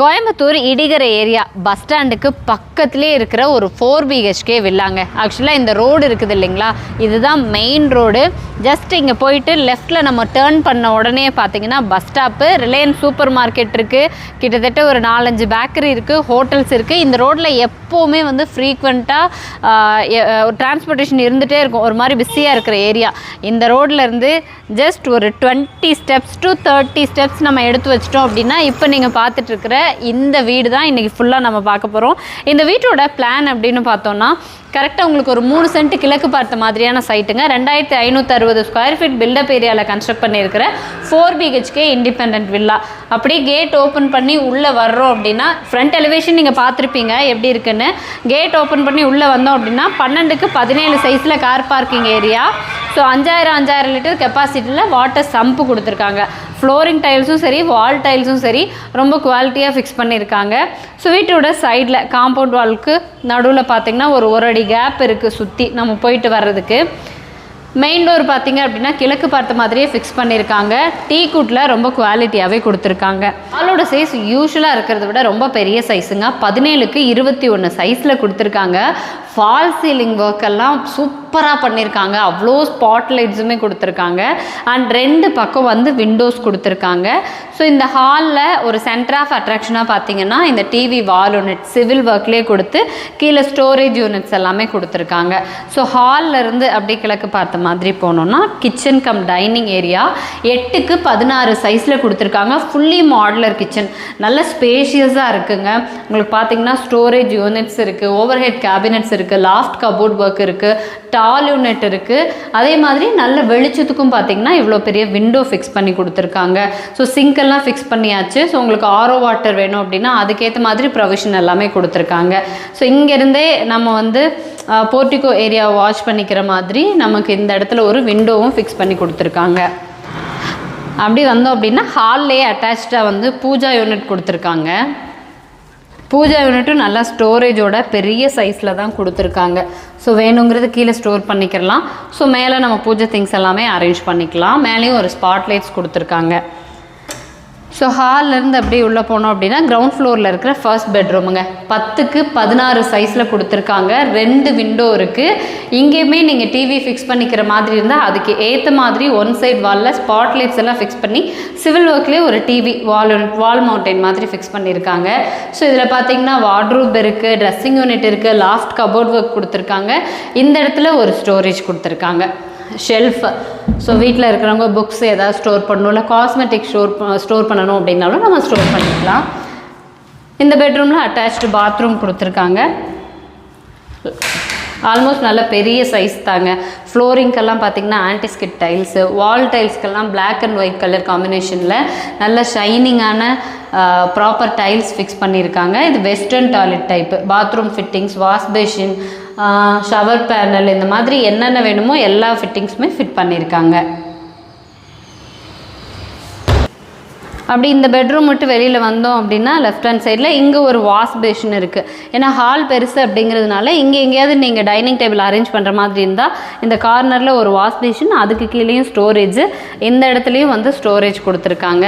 Coimbatore இடிகர area bus ஸ்டாண்டுக்கு பக்கத்துலேயே இருக்கிற ஒரு ஃபோர் பிஹெச்கே வில்லாங்க. ஆக்சுவலாக இந்த ரோடு இருக்குது இல்லைங்களா? இதுதான் மெயின் ரோடு ஜஸ்ட் இங்கே போயிட்டு லெஃப்ட்டில் நம்ம டேர்ன் பண்ண உடனே பார்த்தீங்கன்னா bus stop Reliance super market இருக்குது கிட்டத்தட்ட ஒரு நாலஞ்சு பேக்கரி இருக்குது ஹோட்டல்ஸ் இருக்குது இந்த ரோட்டில் எப்போவுமே வந்து ஃப்ரீக்வெண்ட்டாக டிரான்ஸ்போர்ட்டேஷன் இருந்துகிட்டே இருக்கும். ஒரு மாதிரி பிஸியாக இருக்கிற ஏரியா இந்த ரோட்லேருந்து ஜஸ்ட் ஒரு twenty steps to thirty steps நம்ம எடுத்து வச்சிட்டோம் அப்படின்னா இப்போ நீங்கள் பார்த்துட்ருக்குற இந்த வீடு தான் இன்றைக்கி ஃபுல்லாக நம்ம பார்க்க போகிறோம் இந்த வீட்டோட பிளான் அப்படின்னு பார்த்தோம்னா கரெக்டாக உங்களுக்கு ஒரு மூணு சென்ட் கிழக்கு பார்த்த மாதிரியான சைட்டுங்க. ரெண்டாயிரத்தி ஐநூற்றி அறுபது ஸ்கொயர் ஃபீட் பில்டப் ஏரியாவில் கன்ஸ்ட்ரக்ட் பண்ணியிருக்கிற ஃபோர் பிஹெச்கே இண்டிபெண்ட் வில்லா அப்படியே கேட் ஓப்பன் பண்ணி உள்ளே வர்றோம் அப்படின்னா ஃப்ரண்ட் எலிவேஷன் நீங்கள் பார்த்துருப்பீங்க எப்படி இருக்குன்னு. கேட் ஓப்பன் பண்ணி உள்ளே வந்தோம் அப்படின்னா பன்னெண்டுக்கு பதினேழு சைஸில் கார் பார்க்கிங் ஏரியா ஸோ அஞ்சாயிரம் அஞ்சாயிரம் லிட்டர் கெப்பாசிட்டியில் வாட்டர் சம்பு கொடுத்துருக்காங்க. ஃப்ளோரிங் டைல்ஸும் சரி வால் டைல்ஸும் சரி ரொம்ப குவாலிட்டியாக ஃபிக்ஸ் பண்ணியிருக்காங்க. ஸோ வீட்டோட சைடில் காம்பவுண்ட் வால்க்கு நடுவில் பார்த்தீங்கன்னா ஒரு ஒரு அடி கேப் இருக்குது சுற்றி நம்ம போயிட்டு வர்றதுக்கு. மெயின் டோர் பார்த்தீங்க அப்படின்னா கிழக்கு பார்த்த மாதிரியே ஃபிக்ஸ் பண்ணியிருக்காங்க. டீ குட்டில் ரொம்ப குவாலிட்டியாகவே கொடுத்துருக்காங்க. ஆளோட சைஸ் யூஸ்வலாக இருக்கிறத விட ரொம்ப பெரிய சைஸுங்க பதினேழுக்கு இருபத்தி ஒன்று சைஸில் கொடுத்துருக்காங்க. ஃபால் சீலிங் ஒர்க் எல்லாம் சூப்பராக பண்ணியிருக்காங்க. அவ்வளோ ஸ்பாட் லைட்ஸுமே கொடுத்துருக்காங்க. அண்ட் ரெண்டு பக்கம் வந்து விண்டோஸ் கொடுத்துருக்காங்க. ஸோ இந்த ஹாலில் ஒரு சென்டர் ஆஃப் அட்ராக்ஷனாக பார்த்தீங்கன்னா இந்த டிவி வால் யூனிட் சிவில் ஒர்க்லேயே கொடுத்து கீழே ஸ்டோரேஜ் யூனிட்ஸ் எல்லாமே கொடுத்துருக்காங்க. ஸோ ஹாலில் இருந்து அப்படியே கிழக்கு பார்த்த மாதிரி போனோம்னா கிச்சன் கம் டைனிங் ஏரியா எட்டுக்கு பதினாறு சைஸில் கொடுத்துருக்காங்க. ஃபுல்லி மாடுலர் கிச்சன் நல்ல ஸ்பேஷியஸாக இருக்குங்க. உங்களுக்கு பார்த்தீங்கன்னா ஸ்டோரேஜ் யூனிட்ஸ் இருக்குது ஓவர் ஹெட் கேபினட்ஸ் இருக்குது லாஃப்ட் கபோர்ட் ஒர்க் இருக்குது டால் யூனிட் இருக்குது அதே மாதிரி நல்ல வெளிச்சத்துக்கும் பார்த்தீங்கன்னா இவ்வளோ பெரிய விண்டோ ஃபிக்ஸ் பண்ணி கொடுத்துருக்காங்க. ஸோ சிங்கெல்லாம் ஃபிக்ஸ் பண்ணியாச்சு. ஸோ உங்களுக்கு ஆரோ வாட்டர் வேணும் அப்படின்னா அதுக்கேற்ற மாதிரி ப்ரொவிஷன் எல்லாமே கொடுத்துருக்காங்க. ஸோ இங்கேருந்தே நம்ம வந்து போர்ட்டிகோ ஏரியா வாஷ் பண்ணிக்கிற மாதிரி நமக்கு இந்த இடத்துல ஒரு விண்டோவும் ஃபிக்ஸ் பண்ணி கொடுத்துருக்காங்க. அப்படி வந்தோம் அப்படின்னா ஹால்லேயே அட்டாச்சாக வந்து பூஜா யூனிட் கொடுத்துருக்காங்க. பூஜா யூனிட்டும் நல்லா ஸ்டோரேஜோட பெரிய சைஸில் தான் கொடுத்துருக்காங்க. ஸோ வேணுங்கிறது கீழே ஸ்டோர் பண்ணிக்கிறலாம் ஸோ மேலே நம்ம பூஜை திங்ஸ் எல்லாமே அரேஞ்ச் பண்ணிக்கலாம். மேலேயும் ஒரு ஸ்பாட் லைட்ஸ் கொடுத்துருக்காங்க. ஸோ ஹால்லேருந்து அப்படியே உள்ளே போனோம் அப்படின்னா கிரவுண்ட் ஃப்ளோரில் இருக்கிற ஃபர்ஸ்ட் பெட்ரூமுங்க பத்துக்கு பதினாறு சைஸில் கொடுத்துருக்காங்க. ரெண்டு விண்டோ இருக்குது இங்கேயுமே நீங்கள் டிவி ஃபிக்ஸ் பண்ணிக்கிற மாதிரி இருந்தால் அதுக்கு ஏற்ற மாதிரி ஒன் சைட் வாலில் ஸ்பாட் லைட்ஸ் எல்லாம் ஃபிக்ஸ் பண்ணி சிவில் ஒர்க்லேயே ஒரு டிவி வால் வால் மவுண்டைன் மாதிரி ஃபிக்ஸ் பண்ணியிருக்காங்க. ஸோ இதில் பார்த்தீங்கன்னா வார்ட்ரூப் இருக்குது ட்ரெஸ்ஸிங் யூனிட் இருக்குது லாஃப்ட் கபோர்ட் ஒர்க் கொடுத்துருக்காங்க. இந்த இடத்துல ஒரு ஸ்டோரேஜ் கொடுத்துருக்காங்க. ஷெல்ஃப் ஸோ வீட்டில் இருக்கிறவங்க புக்ஸ் ஏதாவது ஸ்டோர் பண்ணணும் இல்லை காஸ்மெட்டிக் ஸ்டோர் ஸ்டோர் பண்ணணும் அப்படின்னாலும் நம்ம ஸ்டோர் பண்ணிக்கலாம். இந்த பெட்ரூமில் அட்டாச்டு பாத்ரூம் கொடுத்துருக்காங்க. ஆல்மோஸ்ட் நல்ல பெரிய சைஸ் தாங்க. ஃப்ளோரிங்க்கெல்லாம் பார்த்தீங்கன்னா ஆன்டிஸ்கிட் டைல்ஸு வால் டைல்ஸ்க்கெல்லாம் பிளாக் அண்ட் ஒயிட் கலர் காம்பினேஷனில் நல்ல ஷைனிங்கான ப்ராப்பர் டைல்ஸ் ஃபிக்ஸ் பண்ணியிருக்காங்க இது western toilet type bathroom fittings wash basin shower panel இந்த மாதிரி என்னென்ன வேணுமோ எல்லா ஃபிட்டிங்ஸுமே ஃபிட் பண்ணியிருக்காங்க அப்படி இந்த பெட்ரூம் விட்டு வெளியில் வந்தோம் அப்படின்னா லெஃப்ட் ஹேண்ட் சைடில் இங்கே ஒரு வாஷ் பேஷன் இருக்குது ஏன்னா ஹால் பெருசு அப்படிங்கிறதுனால இங்கே எங்கேயாவது நீங்கள் டைனிங் டேபிள் அரேஞ்ச் பண்ணுற மாதிரி இருந்தால் இந்த கார்னரில் ஒரு வாஷ் பேஷன் அதுக்கு கீழேயும் ஸ்டோரேஜ் இந்த இடத்துலையும் வந்து ஸ்டோரேஜ் கொடுத்துருக்காங்க.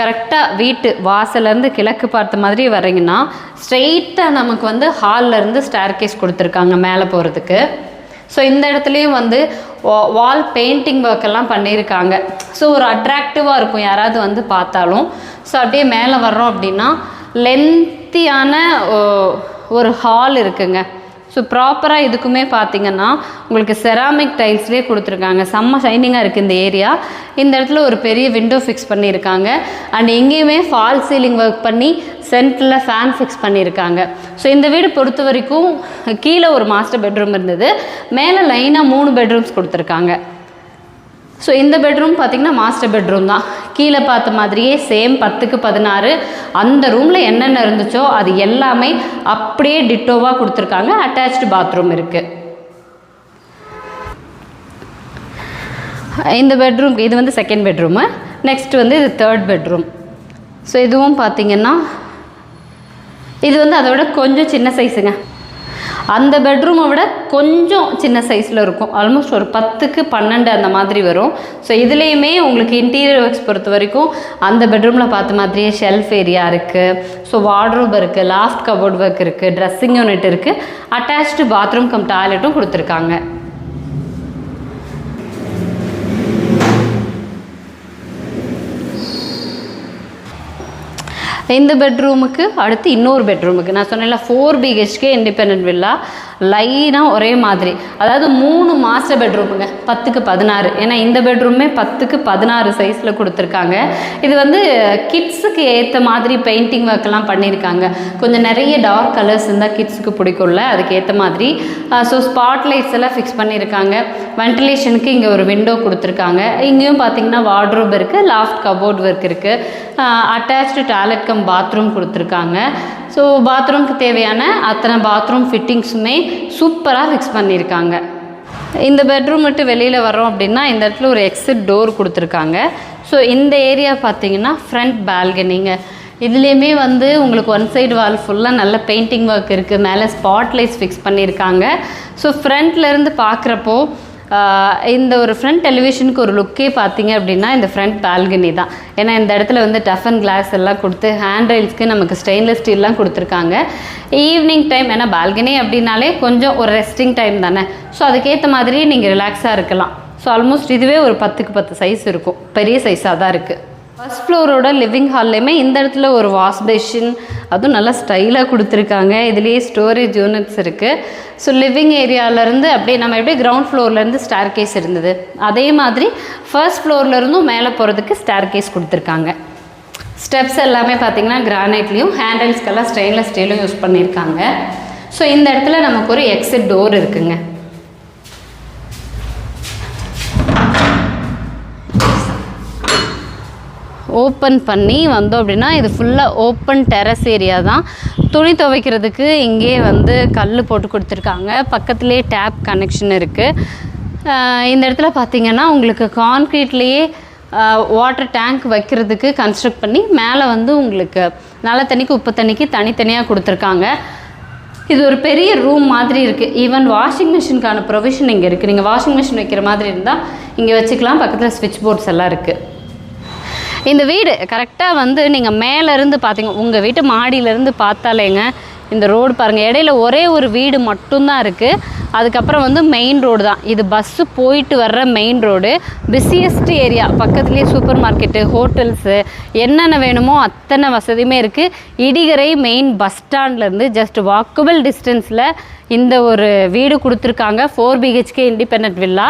கரெக்டாக வீட்டு வாசலேருந்து கிழக்கு பார்த்த மாதிரி வர்றீங்கன்னா ஸ்ட்ரெயிட்டாக நமக்கு வந்து ஹாலில் இருந்து ஸ்டேர் கேஸ் கொடுத்துருக்காங்க மேலே போகிறதுக்கு ஸோ இந்த இடத்துலையும் வந்து வால் பெயிண்டிங் ஒர்க் எல்லாம் பண்ணியிருக்காங்க. ஸோ ஒரு அட்ராக்டிவாக இருக்கும் யாராவது வந்து பார்த்தாலும். ஸோ அப்படியே மேலே வர்றோம் அப்படின்னா லென்த்தியான ஒரு ஹால் இருக்குங்க. ஸோ ப்ராப்பராக இதுக்குமே பார்த்தீங்கன்னா உங்களுக்கு செராமிக் டைல்ஸ்லேயே கொடுத்துருக்காங்க. செம்ம ஷைனிங்காக இருக்குது இந்த ஏரியா இந்த இடத்துல ஒரு பெரிய விண்டோ ஃபிக்ஸ் பண்ணியிருக்காங்க. அண்ட் எங்கேயுமே ஃபால் சீலிங் ஒர்க் பண்ணி சென்டரில் ஃபேன் ஃபிக்ஸ் பண்ணியிருக்காங்க. ஸோ இந்த வீடு பொறுத்த வரைக்கும் கீழே ஒரு மாஸ்டர் பெட்ரூம் இருந்தது. மேலே லைனாக மூணு பெட்ரூம்ஸ் கொடுத்துருக்காங்க. ஸோ இந்த பெட்ரூம் பார்த்திங்கன்னா மாஸ்டர் பெட்ரூம் தான். கீழே பார்த்த மாதிரியே சேம் பத்துக்கு பதினாறு. அந்த ரூமில் என்னென்ன இருந்துச்சோ அது எல்லாமே அப்படியே டிட்டோவாக கொடுத்துருக்காங்க. அட்டாச்டு பாத்ரூம் இருக்குது இந்த பெட்ரூம் இது வந்து செகண்ட் பெட்ரூமு நெக்ஸ்ட் வந்து இது தேர்ட் பெட்ரூம் ஸோ இதுவும் பார்த்திங்கன்னா இது வந்து அதோட கொஞ்சம் சின்ன சைஸுங்க அந்த பெட்ரூமை விட கொஞ்சம் சின்ன சைஸில் இருக்கும். ஆல்மோஸ்ட் ஒரு பத்துக்கு பன்னெண்டு அந்த மாதிரி வரும். ஸோ இதுலேயுமே உங்களுக்கு இன்டீரியர் ஒர்க்ஸ் பொறுத்த வரைக்கும் அந்த பெட்ரூமில் பார்த்த மாதிரியே ஷெல்ஃப் ஏரியா இருக்குது ஸோ வார்ட்ரோப் இருக்குது லாஃப்ட் கபோர்ட் ஒர்க் இருக்குது ட்ரெஸ்ஸிங் யூனிட் இருக்குது அட்டாச்டு பாத்ரூம் கம் டாய்லெட்டும் கொடுத்துருக்காங்க. இந்த பெட்ரூமுக்கு அடுத்து இன்னொரு பெட்ரூமுக்கு நான் சொன்னேன்ல ஃபோர் பிஹெச்கே இண்டிபெண்ட் வில்லா லைனாக ஒரே மாதிரி. அதாவது மூணு மாஸ்டர் பெட்ரூமுங்க பத்துக்கு பதினாறு. ஏன்னா இந்த பெட்ரூமே பத்துக்கு பதினாறு சைஸில் கொடுத்துருக்காங்க. இது வந்து கிட்ஸுக்கு ஏற்ற மாதிரி பெயிண்டிங் ஒர்க்கெல்லாம் பண்ணியிருக்காங்க. கொஞ்சம் நிறைய டார்க் கலர்ஸ் இருந்தால் கிட்ஸுக்கு பிடிக்கும்ல அதுக்கு ஏற்ற மாதிரி. ஸோ ஸ்பாட் லைட்ஸ் எல்லாம் ஃபிக்ஸ் பண்ணியிருக்காங்க. வென்டிலேஷனுக்கு இங்கே ஒரு விண்டோ கொடுத்துருக்காங்க. இங்கேயும் பார்த்தீங்கன்னா வார்ட்ரோப் இருக்குது லாஃப்ட் கபோர்ட் ஒர்க் இருக்குது அட்டாச்டு டாய்லெட் கம் பாத்ரூம் கொடுத்துருக்காங்க. ஸோ பாத்ரூம்க்கு தேவையான அத்தனை பாத்ரூம் ஃபிட்டிங்ஸுமே சூப்பராக ஃபிக்ஸ் பண்ணியிருக்காங்க. இந்த பெட்ரூம் விட்டு வெளியில் வரோம் அப்படின்னா இந்த இடத்துல ஒரு எக்ஸிட் டோர் கொடுத்துருக்காங்க. ஸோ இந்த ஏரியா பார்த்தீங்கன்னா ஃப்ரண்ட் பால்கனிங்க இதுலேயுமே வந்து உங்களுக்கு ஒன் சைடு வால் ஃபுல்லாக நல்ல பெயிண்டிங் ஒர்க் இருக்குது மேலே ஸ்பாட் லைட்ஸ் ஃபிக்ஸ் பண்ணியிருக்காங்க ஸோ ஃப்ரண்ட்லேருந்து பார்க்குறப்போ இந்த ஒரு ஃப்ரண்ட் டெலிவிஷனுக்கு ஒரு லுக்கே பார்த்தீங்க அப்படின்னா இந்த ஃப்ரண்ட் பால்கனி தான். ஏன்னா இந்த இடத்துல வந்து டஃபன் கிளாஸ் எல்லாம் கொடுத்து ஹேண்ட் ரைல்ஸ்க்கு நமக்கு ஸ்டெயின்லெஸ் ஸ்டீல்லாம் கொடுத்துருக்காங்க. ஈவினிங் டைம் ஏன்னா பால்கனி அப்படின்னாலே கொஞ்சம் ஒரு ரெஸ்டிங் டைம் தானே. ஸோ அதுக்கேற்ற மாதிரி நீங்கள் ரிலாக்ஸாக இருக்கலாம். ஸோ ஆல்மோஸ்ட் இதுவே ஒரு பத்துக்கு பத்து சைஸ் இருக்கும். பெரிய சைஸாக தான் இருக்குது ஃபர்ஸ்ட் ஃப்ளோரோட லிவிங் ஹால்லையுமே இந்த இடத்துல ஒரு வாஷ் பேஷின் அதுவும் நல்லா ஸ்டைலாக கொடுத்துருக்காங்க. இதுலேயே ஸ்டோரேஜ் யூனிட்ஸ் இருக்குது ஸோ லிவிங் ஏரியாவிலேருந்து அப்படியே நம்ம எப்படி கிரவுண்ட் ஃப்ளோர்லேருந்து ஸ்டார் கேஸ் இருந்தது? அதே மாதிரி ஃபர்ஸ்ட் ஃப்ளோர்லேருந்தும் மேலே போகிறதுக்கு ஸ்டார் கேஸ் கொடுத்துருக்காங்க. ஸ்டெப்ஸ் எல்லாமே பார்த்தீங்கன்னா கிரானைட்லேயும் ஹேண்டில்ஸ்க்கெல்லாம் ஸ்டெயின்லெஸ் ஸ்டீலும் யூஸ் பண்ணியிருக்காங்க ஸோ இந்த இடத்துல நமக்கு ஒரு எக்ஸிட் டோர் இருக்குங்க. ஓப்பன் பண்ணி வந்தோம் அப்படின்னா இது ஃபுல்லாக ஓப்பன் டெரஸ் ஏரியா தான். துணி துவைக்கிறதுக்கு இங்கே வந்து கல் போட்டு கொடுத்துருக்காங்க. பக்கத்துலேயே டேப் கனெக்ஷன் இருக்குது இந்த இடத்துல பார்த்தீங்கன்னா உங்களுக்கு கான்க்ரீட்லேயே வாட்டர் டேங்க் வைக்கிறதுக்கு கன்ஸ்ட்ரக்ட் பண்ணி மேலே வந்து உங்களுக்கு நல்ல தண்ணிக்கு உப்பு தண்ணிக்கு தனித்தனியாக கொடுத்துருக்காங்க. இது ஒரு பெரிய ரூம் மாதிரி இருக்குது ஈவன் வாஷிங் மிஷினுக்கான ப்ரொவிஷன் இங்கே இருக்குது நீங்கள் வாஷிங் மிஷின் வைக்கிற மாதிரி இருந்தால் இங்கே வச்சுக்கலாம். பக்கத்தில் ஸ்விட்ச் போர்ட்ஸ் எல்லாம் இருக்குது இந்த வீடு கரெக்டாக வந்து நீங்கள் மேலேருந்து பார்த்தீங்க உங்கள் வீட்டு மாடியிலேருந்து பார்த்தாலேங்க இந்த ரோடு பாருங்கள் இடையில ஒரே ஒரு வீடு மட்டும்தான் இருக்குது அதுக்கப்புறம் வந்து மெயின் ரோடு தான். இது பஸ்ஸு போயிட்டு வர்ற மெயின் ரோடு பிஸியஸ்ட் ஏரியா பக்கத்துலேயே சூப்பர் மார்க்கெட்டு ஹோட்டல்ஸு என்னென்ன வேணுமோ அத்தனை வசதியுமே இருக்குது இடிகரை மெயின் பஸ் ஸ்டாண்ட்லேருந்து ஜஸ்ட் வாக்கபிள் டிஸ்டன்ஸில் இந்த ஒரு வீடு கொடுத்துருக்காங்க. ஃபோர் பிஹெச்கே இண்டிபெண்ட் வில்லா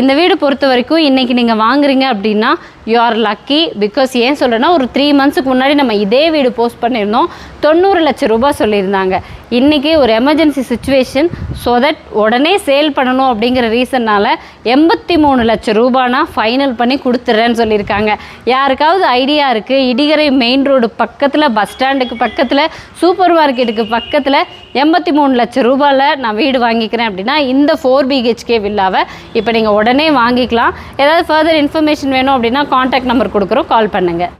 இந்த வீடு பொறுத்த வரைக்கும் இன்றைக்கி நீங்கள் வாங்குறீங்க அப்படின்னா யூ ஆர் லக்கி பிகாஸ் ஏன் சொல்கிறேன்னா ஒரு த்ரீ மந்த்ஸுக்கு முன்னாடி நம்ம இதே வீடு போஸ்ட் பண்ணியிருந்தோம். தொண்ணூறு லட்சம் ரூபாய் சொல்லியிருந்தாங்க. இன்றைக்கி ஒரு எமர்ஜென்சி சுச்சுவேஷன் ஸோ தட் உடனே சேல் பண்ணணும் அப்படிங்கிற ரீசன்னால் எண்பத்தி மூணு லட்சம் ரூபானா ஃபைனல் பண்ணி கொடுத்துட்றேன்னு சொல்லியிருக்காங்க. யாருக்காவது ஐடியா இருக்குது இடிகரை மெயின் ரோடு பக்கத்தில் பஸ் ஸ்டாண்டுக்கு பக்கத்தில் சூப்பர் மார்க்கெட்டுக்கு பக்கத்தில் எண்பத்தி மூணு லட்சம் ரூபாயில் நான் வீடு வாங்கிக்கிறேன் அப்படின்னா இந்த ஃபோர் பிஹெச்கே வில்லாவை இப்போ நீங்கள் உடனே வாங்கிக்கலாம். ஏதாவது ஃபர்தர் இன்ஃபர்மேஷன் வேணும் அப்படின்னா காண்டாக்ட் நம்பர் கொடுக்குறோம். கால் பண்ணுங்கள்